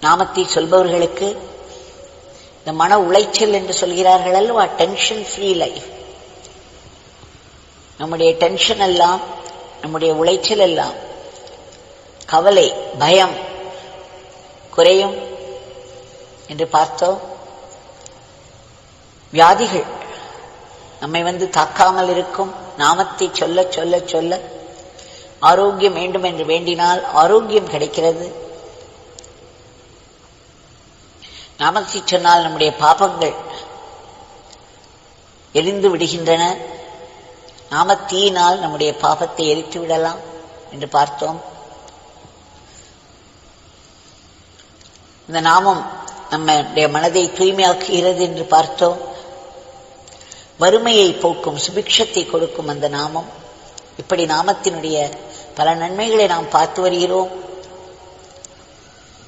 நாமத்தை சொல்பவர்களுக்கு இந்த மன உளைச்சல் என்று சொல்கிறார்கள் அல்லவா? டென்ஷன் ஃப்ரீ லைஃப் நம்முடைய டென்ஷன் எல்லாம் நம்முடைய உளைச்சல் எல்லாம் கவலை பயம் குறையும் என்று பார்த்தோம். வியாதிகள் நம்மை வந்து தாக்காமல் இருக்கும். நாமத்தை சொல்ல சொல்ல சொல்ல ஆரோக்கியம் வேண்டும் என்று வேண்டினால் ஆரோக்கியம் கிடைக்கிறது. நாமத்தை சொன்னால் நம்முடைய பாபங்கள் எரிந்து விடுகின்றன. நாமத்தீயினால் நம்முடைய பாபத்தை எரித்து விடலாம் என்று பார்த்தோம். இந்த நாமம் நம்முடைய மனதை தூய்மையாக்குகிறது என்று பார்த்தோம். வறுமையை போக்கும் சுபிக்ஷத்தை கொடுக்கும் அந்த நாமம். இப்படி நாமத்தினுடைய பல நன்மைகளை நாம் பார்த்து வருகிறோம்.